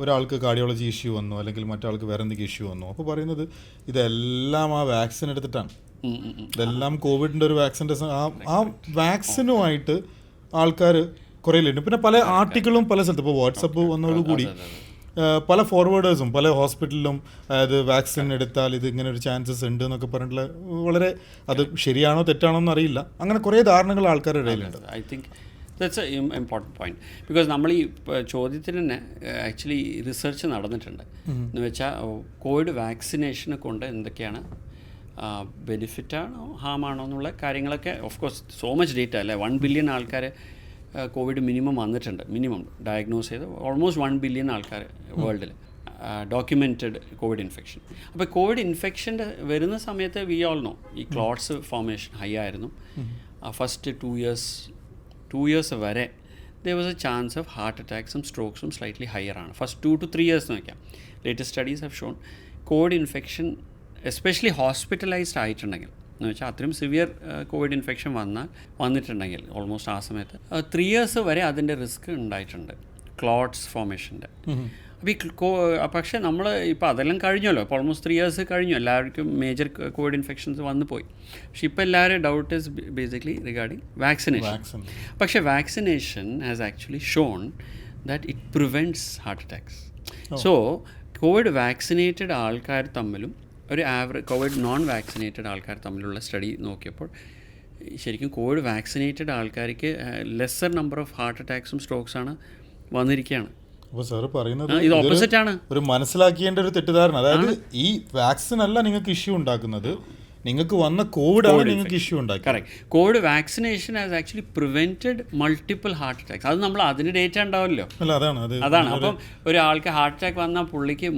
ഒരാൾക്ക് cardiology issue വന്നു അല്ലെങ്കിൽ മറ്റാൾക്ക് വേറെ എന്തെങ്കിലും ഇഷ്യൂ വന്നു. അപ്പോൾ പറയുന്നത് ഇതെല്ലാം ആ വാക്സിൻ എടുത്തിട്ടാണ്. ഇതെല്ലാം കോവിഡിന്റെ ഒരു വാക്സിന്റെ ആ വാക്സിനുമായിട്ട് ആൾക്കാർ കുറേ ഉണ്ട് പിന്നെ പല ആർട്ടിക്കിളും പല സ്ഥലത്ത് ഇപ്പോൾ വാട്സപ്പ് വന്നതോടുകൂടി പല ഫോർവേഡേഴ്സും പല ഹോസ്പിറ്റലിലും അതായത് വാക്സിൻ എടുത്താൽ ഇത് ഇങ്ങനെ ഒരു ചാൻസസ് ഉണ്ട് എന്നൊക്കെ പറഞ്ഞിട്ടുള്ള വളരെ അത് ശരിയാണോ തെറ്റാണോ എന്നറിയില്ല. അങ്ങനെ കുറേ ധാരണകൾ ആൾക്കാരുടെ ഇടയിലുണ്ട്. I think that's a important point because നമ്മൾ ഈ ചോദ്യത്തിന് തന്നെ ആക്ച്വലി റിസർച്ച് നടന്നിട്ടുണ്ട്. എന്ന് വെച്ചാൽ കോവിഡ് വാക്സിനേഷനെ കൊണ്ട് എന്തൊക്കെയാണ് ബെനിഫിറ്റാണോ ഹാമാണോ എന്നുള്ള കാര്യങ്ങളൊക്കെ of course so much data അല്ലേ? വൺ ബില്യൺ ആൾക്കാർ കോവിഡ് മിനിമം വന്നിട്ടുണ്ട്. മിനിമം ഡയഗ്നോസ് ചെയ്ത് ഓൾമോസ്റ്റ് വൺ ബില്യൺ ആൾക്കാർ വേൾഡിൽ ഡോക്യുമെന്റഡ് കോവിഡ് ഇൻഫെക്ഷൻ അപ്പോൾ കോവിഡ് ഇൻഫെക്ഷന്റെ വരുന്ന സമയത്ത് വി ഓൾ നോ ഈ ക്ലോട്ട്സ് ഫോർമേഷൻ ഹൈ ആയിരുന്നു. First two years two years വരെ there was a chance of heart അറ്റാക്സും സ്ട്രോക്സും സ്ലൈറ്റ്ലി ഹയർ ആണ്. First two two three years എന്ന് latest studies have shown Covid infection especially hospitalised ആയിട്ടുണ്ടെങ്കിൽ എന്ന് വെച്ചാൽ അത്രയും സിവിയർ കോവിഡ് ഇൻഫെക്ഷൻ വന്നാൽ വന്നിട്ടുണ്ടെങ്കിൽ ഓൾമോസ്റ്റ് ആ സമയത്ത് ത്രീ ഇയേഴ്സ് വരെ അതിന്റെ റിസ്ക് ഉണ്ടായിട്ടുണ്ട്. ക്ലോട്ട്സ് ഫോർമേഷന്റെ അപ്പോൾ ഈ പക്ഷേ നമ്മൾ ഇപ്പോൾ അതെല്ലാം കഴിഞ്ഞല്ലോ. ഇപ്പോൾ ഓൾമോസ്റ്റ് ത്രീ ഇയേഴ്സ് കഴിഞ്ഞു. എല്ലാവർക്കും മേജർ കോവിഡ് ഇൻഫെക്ഷൻസ് വന്നു പോയി. പക്ഷെ ഇപ്പോൾ എല്ലാവരും doubt is basically regarding vaccination പക്ഷേ vaccination has actually shown that it prevents heart attacks so Covid vaccinated ആൾക്കാർ തമ്മിലും ഒരു ആവറേജ് കോവിഡ് നോൺ വാക്സിനേറ്റഡ് ആൾക്കാർ തമ്മിലുള്ള സ്റ്റഡി നോക്കിയപ്പോൾ ശരിക്കും കോവിഡ് വാക്സിനേറ്റഡ് ആൾക്കാർക്ക് ലെസ്സർ നമ്പർ ഓഫ് ഹാർട്ട് അറ്റാക്സും സ്ട്രോക്സാണ് വന്നിരിക്കുകയാണ് അപ്പോൾ സാറ് പറയുന്നത് ഇത് ഓപ്പോസിറ്റ് ആണ്. ഒരു മനസ്സിലാക്കേണ്ട ഒരു തെറ്റിദ്ധാരണ. അതായത് ഈ വാക്സിൻ അല്ല നിങ്ങൾക്ക് ഇഷ്യൂ ഉണ്ടാക്കുന്നത്. നിങ്ങൾക്ക് വന്ന കോവിഡ് ആണ് നിങ്ങൾക്ക് ഇഷ്യൂ ഉണ്ടാക്കി correct covid vaccination has actually prevented multiple heart attacks അത് നമ്മൾ അതിന് ഡേറ്റ ഉണ്ടാവില്ലോ. അല്ല അതാണ്. അത് അതാണ്. അപ്പം ഒരാൾക്ക് ഹാർട്ട് അറ്റാക്ക് വന്നാൽ പുള്ളിക്ക്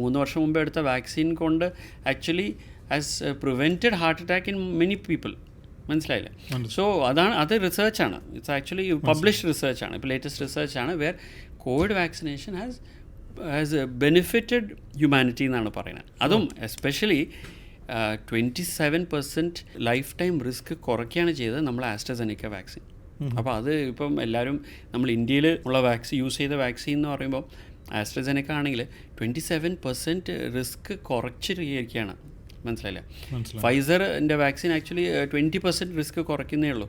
മൂന്ന് വർഷം മുമ്പ് എടുത്ത വാക്സിൻ കൊണ്ട് actually has prevented heart attack in many people മനസ്സിലായില്ലേ? സോ അതാണ് അത് റിസർച്ചാണ് ഇറ്റ്സ് ആക്ച്വലി പബ്ലിഷ്ഡ് റിസർച്ചാണ് ഇപ്പോൾ latest റിസർച്ചാണ് where covid vaccination has has benefited humanity എന്നാണ് പറയുന്നത്. അതും especially twenty seven percent life time risk കുറയ്ക്കുകയാണ് ചെയ്തത് നമ്മൾ ആസ്ട്രസെനിക്ക വാക്സിൻ അപ്പോൾ അത് ഇപ്പം എല്ലാവരും നമ്മൾ ഇന്ത്യയിൽ ഉള്ള വാക്സിൻ യൂസ് ചെയ്ത വാക്സിൻ എന്ന് പറയുമ്പോൾ ആസ്ട്രസെനിക്ക ആണെങ്കിൽ ട്വന്റി സെവൻ പെർസെന്റ് റിസ്ക് കുറച്ചിരിക്കുകയാണ്. മനസ്സിലായില്ല? ഫൈസറിന്റെ vaccine actually twenty percent risk കുറയ്ക്കുന്നേ ഉള്ളൂ.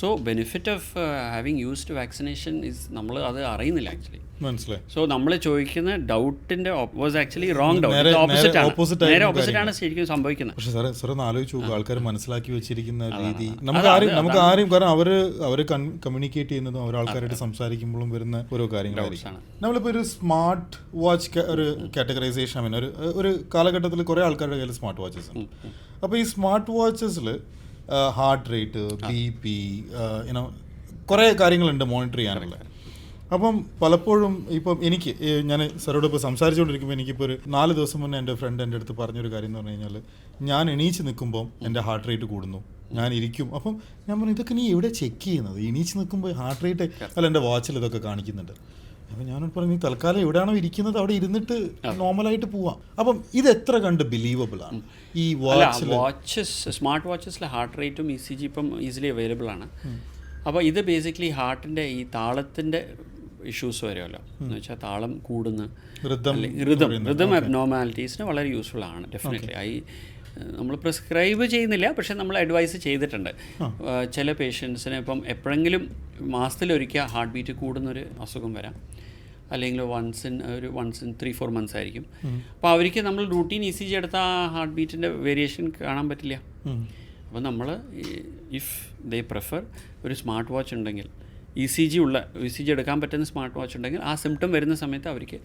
So benefit of having used vaccination is നമ്മൾ അത് അറിയുന്നില്ല ആക്ച്വലി മനസ്സിലായി. സോ നമ്മൾ ചോദിക്കുന്ന ഡൗട്ടിന്റെ was actually wrong doubt opposite ആണ്. നേരെ ഓപ്പോസിറ്റ് ആണ് ശരിക്കും സംഭവിക്കുന്നത്. പക്ഷേ സാറേ സാറേ ആലോചിച്ചു ആൾക്കാർ മനസ്സിലാക്കി വെച്ചിരിക്കുന്ന രീതി. നമുക്ക് ആരും നമുക്ക് ആരും കാരണം അവർ അവർ കമ്മ്യൂണിക്കേറ്റ് ചെയ്യുന്നതും അവർ ആൾക്കാരായിട്ട് സംസാരിക്കുമ്പോഴും വരുന്ന ഓരോ കാര്യങ്ങളായിരിക്കും. നമ്മളിപ്പോൾ ഒരു സ്മാർട്ട് വാച്ച് ഒരു കാറ്റഗറൈസേഷൻ ഐ മീൻ ഒരു ഒരു കാലഘട്ടത്തിൽ കുറേ ആൾക്കാരുടെ കയ്യിൽ സ്മാർട്ട് വാച്ചസ് ഉണ്ട്. അപ്പോൾ ഈ സ്മാർട്ട് വാച്ചസിൽ ഹാർട്ട് റേറ്റ് ബി പി ഇനോ കുറേ കാര്യങ്ങളുണ്ട് മോണിറ്റർ ചെയ്യാനുള്ള. അപ്പം പലപ്പോഴും ഇപ്പം എനിക്ക് ഞാൻ സാറോട് ഇപ്പോൾ സംസാരിച്ചുകൊണ്ടിരിക്കുമ്പോൾ എനിക്കിപ്പോൾ ഒരു നാല് ദിവസം മുന്നേ എന്റെ ഫ്രണ്ട് എന്റെ അടുത്ത് പറഞ്ഞൊരു കാര്യം എന്ന് പറഞ്ഞു കഴിഞ്ഞാൽ ഞാൻ എണീച്ച് നിൽക്കുമ്പോൾ എന്റെ ഹാർട്ട് റേറ്റ് കൂടുന്നു. ഞാൻ ഇരിക്കും. അപ്പം ഞാൻ പറഞ്ഞു ഇതൊക്കെ നീ എവിടെ ചെക്ക് ചെയ്യുന്നത്? എണീച്ച് നിൽക്കുമ്പോൾ ഹാർട്ട് റേറ്റ് അല്ല എന്റെ വാച്ചിൽ ഇതൊക്കെ കാണിക്കുന്നുണ്ട്. അപ്പം ഞാനോട് പറഞ്ഞു തൽക്കാലം എവിടെയാണോ ഇരിക്കുന്നത് അവിടെ ഇരുന്നിട്ട് നോർമലായിട്ട് പോവാം. അപ്പം ഇത് എത്ര കണ്ട് ബിലീവബിൾ ആണ്? ഈ വാച്ചസ് സ്മാർട്ട് വാച്ചസിലെ ഹാർട്ട് റേറ്റും ഇ സി ജി ഇപ്പം ഈസിലി അവൈലബിൾ ആണ്. അപ്പോൾ ഇത് ബേസിക്കലി ഹാർട്ടിന്റെ ഈ താളത്തിന്റെ ഇഷ്യൂസ് വരുമല്ലോ എന്ന് വെച്ചാൽ താളം കൂടുന്ന ഋതം ഋതം ഋതം അബ്നോർമാലിറ്റീസിന് വളരെ യൂസ്ഫുൾ ആണ് ഡെഫിനറ്റ്ലി ഐ നമ്മൾ പ്രിസ്ക്രൈബ് ചെയ്യുന്നില്ല പക്ഷേ നമ്മൾ അഡ്വൈസ് ചെയ്തിട്ടുണ്ട്. ചില പേഷ്യൻസിന് ഇപ്പം എപ്പോഴെങ്കിലും മാസത്തിലൊരിക്കൽ ഹാർട്ട് ബീറ്റ് കൂടുന്നൊരു അസുഖം വരാം. അല്ലെങ്കിൽ വൺസ് ഇൻ ഒരു once in three four months ആയിരിക്കും. അപ്പോൾ അവർക്ക് നമ്മൾ റൂട്ടീൻ ഇ സി ജി എടുത്ത ആ ഹാർട്ട് ബീറ്റിന്റെ വേരിയേഷൻ കാണാൻ പറ്റില്ല. അപ്പോൾ നമ്മൾ ഇഫ് ദേ പ്രിഫർ ഒരു സ്മാർട്ട് വാച്ച് ഉണ്ടെങ്കിൽ ഇ സി ജി ഉള്ള ഇ സി ജി എടുക്കാൻ പറ്റുന്ന സ്മാർട്ട് വാച്ച് ഉണ്ടെങ്കിൽ ആ സിംറ്റം വരുന്ന സമയത്ത് അവർക്ക്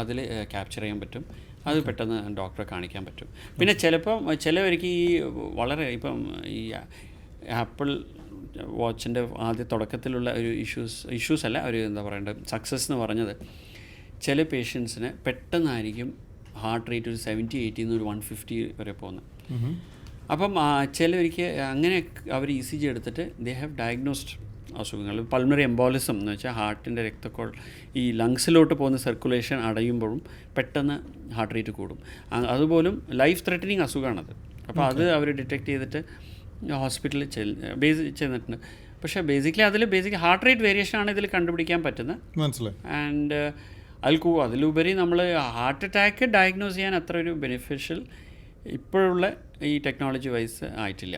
അതിൽ ക്യാപ്ചർ ചെയ്യാൻ പറ്റും. അത് പെട്ടെന്ന് ഡോക്ടറെ കാണിക്കാൻ പറ്റും. പിന്നെ ചിലപ്പം ചിലവർക്ക് ഈ വളരെ ഇപ്പം ഈ ആപ്പിൾ വാച്ചിന്റെ ആദ്യ തുടക്കത്തിലുള്ള ഒരു ഇഷ്യൂസ് ഇഷ്യൂസ് അല്ല ഒരു എന്താ പറയേണ്ടത് സക്സസ് എന്ന് പറഞ്ഞത് ചില പേഷ്യൻസിന് പെട്ടെന്നായിരിക്കും ഹാർട്ട് റേറ്റ് ഒരു സെവന്റി എയ്റ്റിന്ന് ഒരു വൺ ഫിഫ്റ്റി വരെ പോകുന്നത്. അപ്പം ചിലവർക്ക് അങ്ങനെ അവർ ഇ സി ജി എടുത്തിട്ട് ദേ ഹാവ് ഡയഗ്നോസ്ഡ് അസുഖങ്ങൾ. പൾമറി എംബോളിസം എന്ന് വെച്ചാൽ ഹാർട്ടിന്റെ രക്തക്കോൾ ഈ ലങ്സിലോട്ട് പോകുന്ന സർക്കുലേഷൻ അടയുമ്പോഴും പെട്ടെന്ന് ഹാർട്ട് റേറ്റ് കൂടും. അതുപോലും ലൈഫ് ത്രെറ്റനിങ് അസുഖമാണത് അപ്പോൾ അത് അവർ ഡിറ്റക്ട് ചെയ്തിട്ട് ഹോസ്പിറ്റലിൽ ചെൽ ബേസ് ചെന്നിട്ടുണ്ട്. പക്ഷേ ബേസിക്കലി അതിൽ ബേസിക്കലി ഹാർട്ട് റേറ്റ് വേരിയേഷൻ ആണ് ഇതിൽ കണ്ടുപിടിക്കാൻ പറ്റുന്നത്. മനസ്സിലായി. ആൻഡ് അതിൽ കൂ അതിലുപരി നമ്മൾ ഹാർട്ട് അറ്റാക്ക് ഡയഗ്നോസ് ചെയ്യാൻ അത്ര ഒരു ബെനിഫിഷ്യൽ ഇപ്പോഴുള്ള ഈ ടെക്നോളജി വൈസ് ആയിട്ടില്ല.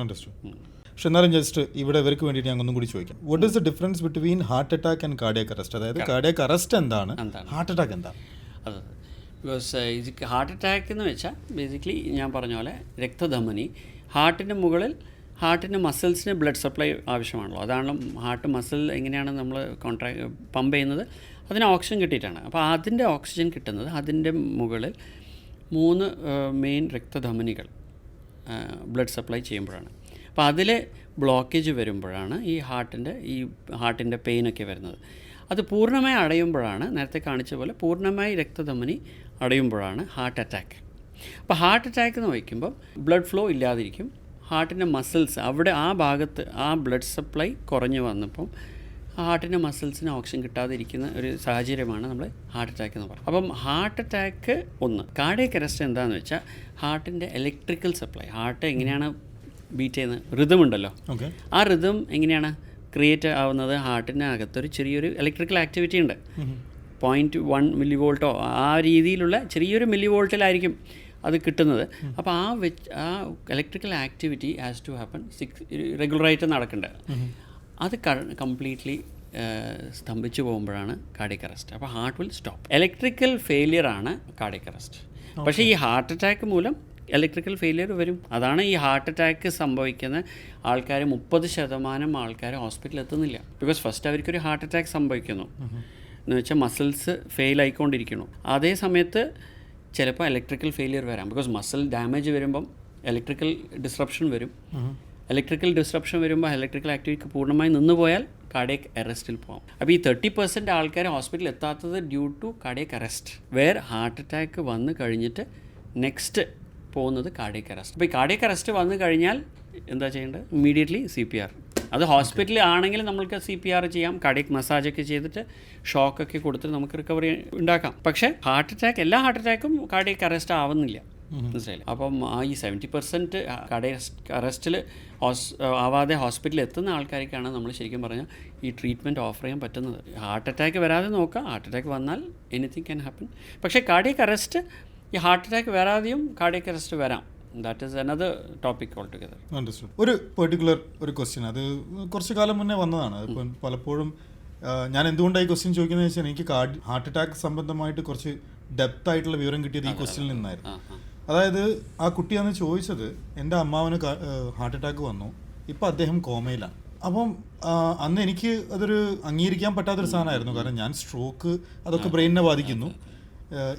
അണ്ടർസ്റ്റുഡ് പക്ഷെ എന്നാലും ജസ്റ്റ് ഇവിടെ ഇവർക്ക് വേണ്ടിയിട്ട് ഞാൻ ഒന്നും കൂടി ചോദിക്കാം. What is the difference between heart attack and cardiac arrest അതായത് കാർഡിയക് അറസ്റ്റ് എന്താണ്? ഹാർട്ട് അറ്റാക്ക് എന്താണ് അതെ ബിക്കോസ് ഇത് ഹാർട്ട് അറ്റാക്ക് എന്ന് വെച്ചാൽ ബേസിക്കലി ഞാൻ പറഞ്ഞ പോലെ രക്തധമനി ഹാർട്ടിന്റെ മുകളിൽ ഹാർട്ടിന്റെ മസിൽസിന് ബ്ലഡ് സപ്ലൈ ആവശ്യമാണല്ലോ. അതാണ് ഹാർട്ട് മസിൽ എങ്ങനെയാണ് നമ്മൾ കോൺട്രാ പമ്പ് ചെയ്യുന്നത്? അതിന് ഓക്സിജൻ കിട്ടിയിട്ടാണ്. അപ്പോൾ അതിന്റെ ഓക്സിജൻ കിട്ടുന്നത് അതിന്റെ മുകളിൽ മൂന്ന് മെയിൻ രക്തധമനികൾ ബ്ലഡ് സപ്ലൈ ചെയ്യുമ്പോഴാണ്. അപ്പോൾ അതിൽ ബ്ലോക്കേജ് വരുമ്പോഴാണ് ഈ ഹാർട്ടിന്റെ ഈ ഹാർട്ടിന്റെ പെയിനൊക്കെ വരുന്നത്. അത് പൂർണമായി അടയുമ്പോഴാണ് നേരത്തെ കാണിച്ച പോലെ പൂർണമായി രക്തധമനി അടയുമ്പോഴാണ് ഹാർട്ട് അറ്റാക്ക് അപ്പോൾ ഹാർട്ട് അറ്റാക്ക് എന്ന് വയ്ക്കുമ്പോൾ ബ്ലഡ് ഫ്ലോ ഇല്ലാതിരിക്കും. ഹാർട്ടിന്റെ മസിൽസ് അവിടെ ആ ഭാഗത്ത് ആ ബ്ലഡ് സപ്ലൈ കുറഞ്ഞു വന്നപ്പം ഹാർട്ടിന്റെ മസിൽസിന് ഓക്സിജൻ കിട്ടാതിരിക്കുന്ന ഒരു സാഹചര്യമാണ് നമ്മൾ ഹാർട്ട് അറ്റാക്ക് എന്ന് പറയുന്നത്. അപ്പം ഹാർട്ട് അറ്റാക്ക് ഒന്ന്. കാർഡിയക് അറസ്റ്റ് എന്താണെന്ന് വെച്ചാൽ ഹാർട്ടിന്റെ ഇലക്ട്രിക്കൽ സപ്ലൈ ഹാർട്ട് എങ്ങനെയാണ് ബീറ്റ് ചെയ്യുന്ന റിതം ഉണ്ടല്ലോ ആ റിതം എങ്ങനെയാണ് ക്രിയേറ്റ് ആവുന്നത്? ഹാർട്ടിന്റെ അകത്തൊരു ചെറിയൊരു ഇലക്ട്രിക്കൽ ആക്ടിവിറ്റി ഉണ്ട്. പോയിന്റ് വൺ മില്ലി വോൾട്ടോ ആ രീതിയിലുള്ള ചെറിയൊരു മില്ലി വോൾട്ടിലായിരിക്കും അത് കിട്ടുന്നത്. അപ്പോൾ ആ വെച്ച് ആ electrical activity has to happen six റെഗുലറായിട്ട് നടക്കേണ്ടത് അത് കംപ്ലീറ്റ്ലി സ്തംഭിച്ചു പോകുമ്പോഴാണ് കാർഡിയക് അറസ്റ്റ് അപ്പോൾ heart will stop electrical failure ആണ് കാർഡിയക് അറസ്റ്റ് പക്ഷേ ഈ ഹാർട്ട് അറ്റാക്ക് മൂലം ഇലക്ട്രിക്കൽ ഫെയിലിയർ വരും. അതാണ് ഈ ഹാർട്ട് അറ്റാക്ക് സംഭവിക്കുന്ന ആൾക്കാർ മുപ്പത് ശതമാനം ആൾക്കാർ ഹോസ്പിറ്റലിൽ എത്തുന്നില്ല. ബിക്കോസ് ഫസ്റ്റ് അവർക്കൊരു ഹാർട്ട് അറ്റാക്ക് സംഭവിക്കുന്നു. എന്ന് വെച്ചാൽ മസിൽസ് ഫെയിൽ ആയിക്കൊണ്ടിരിക്കുന്നു. അതേ സമയത്ത് ചിലപ്പോൾ ഇലക്ട്രിക്കൽ ഫെയിലിയർ വരാം. ബിക്കോസ് മസിൽ ഡാമേജ് വരുമ്പം ഇലക്ട്രിക്കൽ ഡിസ്ട്രപ്ഷൻ വരും. ഇലക്ട്രിക്കൽ ഡിസ്ട്രപ്ഷൻ വരുമ്പോൾ ഇലക്ട്രിക്കൽ ആക്ടിവിറ്റി പൂർണമായി നിന്ന് പോയാൽ കാർഡിയക് അറസ്റ്റിൽ പോകാം അപ്പോൾ ഈ തേർട്ടി പെർസെന്റ് ആൾക്കാർ ഹോസ്പിറ്റലിൽ എത്താത്തത് due to cardiac arrest where heart attack വന്നു കഴിഞ്ഞിട്ട് നെക്സ്റ്റ് പോകുന്നത് കാർഡിയക് അറസ്റ്റ് അപ്പോൾ ഈ കാർഡിയക് അറസ്റ്റ് വന്നു കഴിഞ്ഞാൽ എന്താ ചെയ്യേണ്ടത്? ഇമ്മീഡിയറ്റ്ലി സി പി ആർ അത് ഹോസ്പിറ്റലിൽ ആണെങ്കിൽ നമ്മൾക്ക് സി പി ആർ ചെയ്യാം. കാർഡിയക് മസാജൊക്കെ ചെയ്തിട്ട് ഷോക്കൊക്കെ കൊടുത്തിട്ട് നമുക്ക് റിക്കവറി ഉണ്ടാക്കാം. പക്ഷേ ഹാർട്ട് അറ്റാക്ക് എല്ലാ ഹാർട്ട് അറ്റാക്കും കാർഡിയക് അറസ്റ്റ് ആവുന്നില്ല. മനസ്സിലായില്ലേ? അപ്പം ആ ഈ സെവന്റി പെർസെന്റ് കാർഡിയക് അറസ്റ്റിൽ ഹോസ് ആവാതെ ഹോസ്പിറ്റലിൽ എത്തുന്ന ആൾക്കാർക്കാണ് നമ്മൾ ശരിക്കും പറഞ്ഞാൽ ഈ ട്രീറ്റ്മെന്റ് ഓഫർ ചെയ്യാൻ പറ്റുന്നത്. ഹാർട്ട് അറ്റാക്ക് വരാതെ നോക്കുക ഹാർട്ട് അറ്റാക്ക് വന്നാൽ എനിത്തിങ് ക്യാൻ ഹാപ്പൻ പക്ഷേ കാർഡിയക് അറസ്റ്റ് ഈ ഹാർട്ട് അറ്റാക്ക് വരാതെയും കാർഡിയക് അറസ്റ്റ് വരാം. That is another topic all together understood ഒരു പെർട്ടിക്കുലർ ഒരു ക്വസ്റ്റ്യൻ അത് കുറച്ച് കാലം മുന്നേ വന്നതാണ്. അതിപ്പം പലപ്പോഴും ഞാൻ എന്തുകൊണ്ടാണ് ഈ ക്വസ്റ്റ്യൻ ചോദിക്കുന്നത് വെച്ചാൽ എനിക്ക് കാർഡ് ഹാർട്ട് അറ്റാക്ക് സംബന്ധമായിട്ട് കുറച്ച് ഡെപ്ത് ആയിട്ടുള്ള വിവരം കിട്ടിയത് ഈ ക്വസ്റ്റ്യനിൽ നിന്നായിരുന്നു. അതായത് ആ കുട്ടി അന്ന് ചോദിച്ചത് എന്റെ അമ്മാവന് ഹാർട്ട് അറ്റാക്ക് വന്നു. ഇപ്പം അദ്ദേഹം കോമയിലാണ്. അപ്പം അന്ന് എനിക്ക് അതൊരു അംഗീകരിക്കാൻ പറ്റാത്തൊരു സാധനമായിരുന്നു. കാരണം ഞാൻ സ്ട്രോക്ക് അതൊക്കെ ബ്രെയിനിനെ ബാധിക്കുന്നു.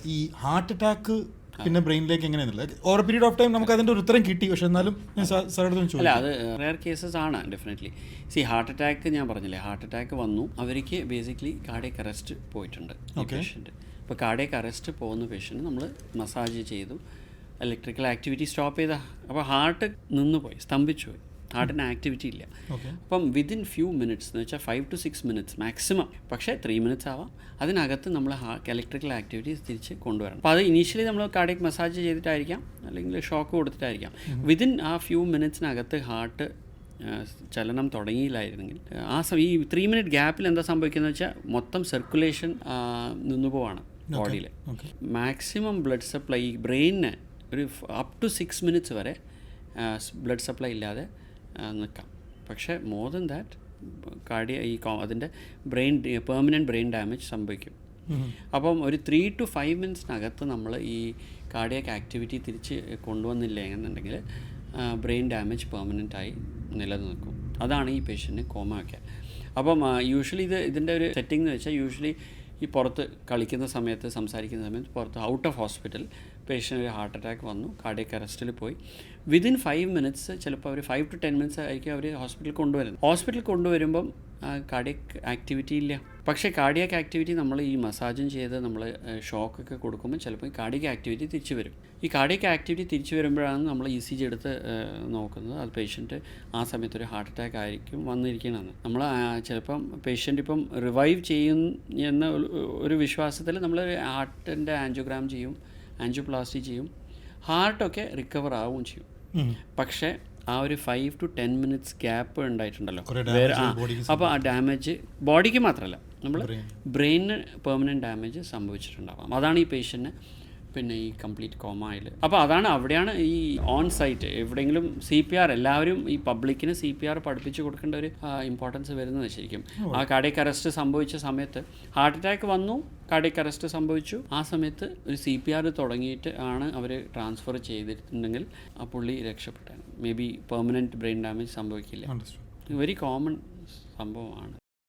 ഈ ഹാർട്ട് അറ്റാക്ക് പിന്നെ ബ്രെയിനിലേക്ക് എങ്ങനെയാണെന്നുള്ളത് ഓവർ പീരീഡ് ഓഫ് ടൈം നമുക്ക് അതിന്റെ ഒരു ഉത്തരം കിട്ടി പക്ഷെ എന്നാലും ഞാൻ സാറിനടുത്ത് അല്ല അത് റെയർ കേസസ് ആണ് ഡെഫിനറ്റ്ലി സി ഹാർട്ട് അറ്റാക്ക് ഞാൻ പറഞ്ഞില്ലേ ഹാർട്ട് അറ്റാക്ക് വന്നു അവർക്ക് ബേസിക്കലി കാർഡിയക് അറസ്റ്റ് പോയിട്ടുണ്ട്. പേഷ്യന്റ് ഇപ്പോൾ കാർഡിയക് അറസ്റ്റ് പോകുന്ന പേഷ്യന്റ് നമ്മൾ മസാജ് ചെയ്തു ഇലക്ട്രിക്കൽ ആക്ടിവിറ്റി സ്റ്റോപ്പ് ചെയ്ത അപ്പോൾ ഹാർട്ട് നിന്നുപോയി സ്തംഭിച്ചു പോയി ഹാർട്ടിന് ആക്ടിവിറ്റി ഇല്ല. അപ്പം വിതിൻ ഫ്യൂ മിനിറ്റ്സ് എന്ന് വെച്ചാൽ five to six minutes maximum പക്ഷേ ത്രീ മിനിറ്റ്സ് ആവാം. അതിനകത്ത് നമ്മൾ ഇലക്ട്രിക്കൽ ആക്ടിവിറ്റീസ് തിരിച്ച് കൊണ്ടുവരണം. അപ്പോൾ അത് ഇനീഷ്യലി നമ്മൾ കാർഡിയക് മസാജ് ചെയ്തിട്ടായിരിക്കാം. അല്ലെങ്കിൽ ഷോക്ക് കൊടുത്തിട്ടായിരിക്കാം. വിതിൻ ആ ഫ്യൂ മിനിറ്റ്സിനകത്ത് ഹാർട്ട് ചലനം തുടങ്ങിയില്ലായിരുന്നെങ്കിൽ ആ സമയം ഈ ത്രീ മിനിറ്റ് ഗ്യാപ്പിൽ എന്താ സംഭവിക്കുന്നത് വെച്ചാൽ മൊത്തം സർക്കുലേഷൻ നിന്നു പോവാണ് ബോഡിയിൽ ഓക്കെ. മാക്സിമം ബ്ലഡ് സപ്ലൈ ഈ ബ്രെയിനിന് ഒരു അപ് ടു സിക്സ് മിനിറ്റ്സ് വരെ ബ്ലഡ് സപ്ലൈ ഇല്ലാതെ നിൽക്കാം പക്ഷേ മോർ ദൻ ദാറ്റ് കാർഡിയ ഈ കോ- അതിന്റെ ബ്രെയിൻ പെർമനന്റ് ബ്രെയിൻ ഡാമേജ് സംഭവിക്കും. അപ്പം ഒരു ത്രീ ടു ഫൈവ് മിനിറ്റ്സിനകത്ത് നമ്മൾ ഈ കാർഡിയക് ആക്ടിവിറ്റി തിരിച്ച് കൊണ്ടുവന്നില്ല എന്നുണ്ടെങ്കിൽ ബ്രെയിൻ ഡാമേജ് പെർമനന്റായി നിലനിൽക്കും. അതാണ് ഈ പേഷ്യന്റിന് കോമ വയ്ക്കുക അപ്പം യൂഷ്വലി ഇത് ഇതിന്റെ ഒരു സെറ്റിംഗ് എന്ന് വെച്ചാൽ യൂഷ്വലി ഈ പുറത്ത് കളിക്കുന്ന സമയത്ത് സംസാരിക്കുന്ന സമയത്ത് പുറത്ത് ഔട്ട് ഓഫ് ഹോസ്പിറ്റൽ പേഷ്യന്റ് ഒരു ഹാർട്ട് അറ്റാക്ക് വന്നു കാർഡിയക് അറസ്റ്റിൽ പോയി. വിതിൻ ഫൈവ് മിനിറ്റ്സ് ചിലപ്പോൾ അവർ ഫൈവ് ടു ടെൻ മിനിറ്റ്സ് ആയിരിക്കും അവർ ഹോസ്പിറ്റലിൽ കൊണ്ടുവരുന്നത്. ഹോസ്പിറ്റലിൽ കൊണ്ടുവരുമ്പം കാർഡിയക് ആക്ടിവിറ്റി ഇല്ല. പക്ഷേ കാർഡിയക് ആക്ടിവിറ്റി നമ്മൾ ഈ മസാജും ചെയ്ത് നമ്മൾ ഷോക്കൊക്കെ കൊടുക്കുമ്പോൾ ചിലപ്പോൾ കാർഡിയക് ആക്ടിവിറ്റി തിരിച്ചു വരും. ഈ കാർഡിയക് ആക്ടിവിറ്റി തിരിച്ചു വരുമ്പോഴാണ് നമ്മൾ ഇ സി ജി എടുത്ത് നോക്കുന്നത്. അത് പേഷ്യന്റ് ആ സമയത്ത് ഒരു ഹാർട്ട് അറ്റാക്ക് ആയിരിക്കും വന്നിരിക്കണമെന്ന് നമ്മൾ ചിലപ്പം പേഷ്യന്റ് ഇപ്പം റിവൈവ് ചെയ്യും എന്ന ഒരു വിശ്വാസത്തിൽ നമ്മൾ ഹാർട്ടിന്റെ ആൻജിയോഗ്രാം ചെയ്യും. ആൻജിയോപ്ലാസ്റ്റി ചെയ്യും. ഹാർട്ടൊക്കെ റിക്കവർ ആവുകയും ചെയ്യും. പക്ഷേ ആ ഒരു five to ten minutes gap ഉണ്ടായിട്ടുണ്ടല്ലോ. വേറെ ആ അപ്പോൾ ആ ഡാമേജ് ബോഡിക്ക് മാത്രമല്ല നമ്മൾ ബ്രെയിനിന് പെർമനന്റ് ഡാമേജ് സംഭവിച്ചിട്ടുണ്ടാവാം. അതാണ് ഈ പേഷ്യന്റിന് പിന്നെ ഈ കംപ്ലീറ്റ് കോമയിൽ അപ്പോൾ അതാണ് അവിടെയാണ് ഈ ഓൺ സൈറ്റ് എവിടെയെങ്കിലും സി പി ആർ എല്ലാവരും ഈ പബ്ലിക്കിന് സി പി ആർ പഠിപ്പിച്ചു കൊടുക്കേണ്ട ഒരു ഇമ്പോർട്ടൻസ് വരുന്നത് ശരിക്കും. ആ കാർഡിയക് അറസ്റ്റ് സംഭവിച്ച സമയത്ത് ഹാർട്ട് അറ്റാക്ക് വന്നു കാർഡിയക് അറസ്റ്റ് സംഭവിച്ചു. ആ സമയത്ത് ഒരു സി പി ആർ തുടങ്ങിയിട്ട് ആണ് അവർ ട്രാൻസ്ഫർ ചെയ്തിട്ടുണ്ടെങ്കിൽ ആ പുള്ളി രക്ഷപ്പെട്ടാണ് maybe permanent brain damage സംഭവിക്കില്ല വെരി കോമൺ സംഭവമാണ്.